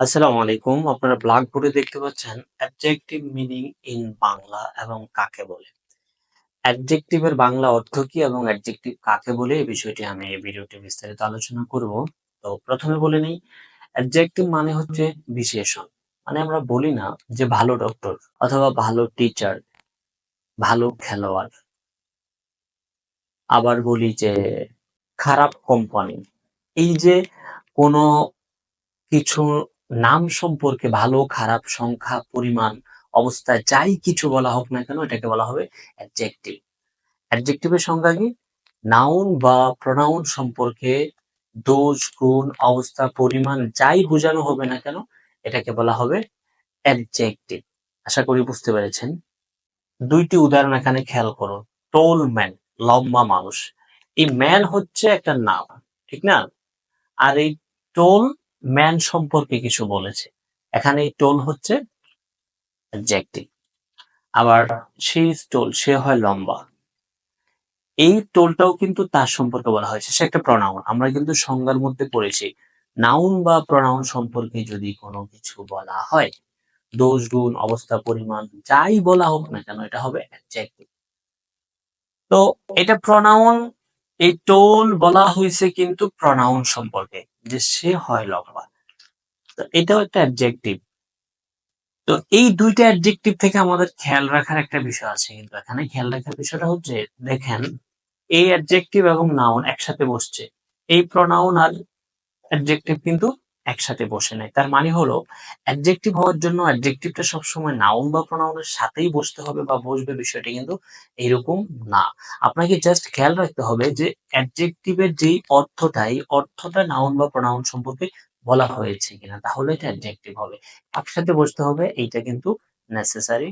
আসসালামু আলাইকুম। আপনারা ব্ল্যাকবোর্ডে দেখতে পাচ্ছেন অ্যাডজেক্টিভ মিনিং ইন বাংলা এবং কাকে বলে। অ্যাডজেক্টিভের বাংলা অর্থ কি এবং অ্যাডজেক্টিভ কাকে বলে এই বিষয়টি আমি এই ভিডিওতে বিস্তারিত আলোচনা করব। তো প্রথমে বলে নেই অ্যাডজেক্টিভ মানে হচ্ছে বিশেষণ। মানে আমরা বলি না যে ভালো ডক্টর অথবা ভালো টিচার, ভালো খেলোয়াড়। আবার বলি যে খারাপ কোম্পানি। এই যে কোনো কিছু নাম সম্পর্কে ভালো, খারাপ, সংখ্যা, পরিমাণ, অবস্থায় যাই কিছু বলা হোক না কেন এটাকে বলা হবে অ্যাডজেক্টিভ অ্যাডজেক্টিভের সংজ্ঞা কি? নাউন বা প্রোনাউন সম্পর্কে দোষ, গুণ, অবস্থা, পরিমাণ যাই বোঝানো হবে না কেন এটাকে বলা হবে অ্যাডজেক্টিভ আশা করি বুঝতে পেরেছেন। দুইটি উদাহরণ এখানে খেয়াল করো। টোল ম্যান লম্বা মানুষ। এই ম্যান হচ্ছে একটা নাম, ঠিক না? আর এই টোল ম্যান সম্পর্কে কিছু বলেছে। এখানে এই টোল হচ্ছে অ্যাডজেক্টিভ আবার সে টোল সে হয় লম্বা। এই টোলটাও কিন্তু তার সম্পর্কে বলা হয়েছে। সে একটা প্রনাউন আমরা কিন্তু সংজ্ঞার মধ্যে পড়েছি। নাউন বা প্রনাউন সম্পর্কে যদি কোনো কিছু বলা হয়, দোষ, গুণ, অবস্থা, পরিমাণ, যাই বলা হোক না কেন, এটা হবে অ্যাডজেক্টিভ তো এটা প্রনাউন এই টোল বলা হয়েছে কিন্তু প্রনাউন সম্পর্কে। যে সে হয় লম্বা তো এটাও একটা অ্যাডজেক্টিভ তো এই দুইটা অ্যাডজেক্টিভ থেকে আমাদের খেয়াল রাখার একটা বিষয় আছে কিন্তু এখানে খেয়াল রাখার বিষয়টা হচ্ছে, দেখেন, এই অ্যাডজেক্টিভ এবং নাউন একসাথে বসছে। এই প্রনাউন আর অ্যাডজেক্টিভ কিন্তু একসাথে বসে নেয়। তার মানে হলো অ্যাডজেক্টিভ হওয়ার জন্য অ্যাডজেক্টিভটা সবসময় নাউন বা প্রনাউনের সাথেই বসতে হবে বা বসবে বিষয়টা কিন্তু এরকম না। আপনাকে জাস্ট খেয়াল রাখতে হবে যে অ্যাডজেক্টিভের যেই অর্থটা, এই অর্থটা নাউন বা প্রনাউন সম্পর্কে বলা হয়েছে কিনা তাহলে এটা অ্যাডজেক্টিভ হবে। একসাথে বসতে হবে, এইটা কিন্তু নেসেসারি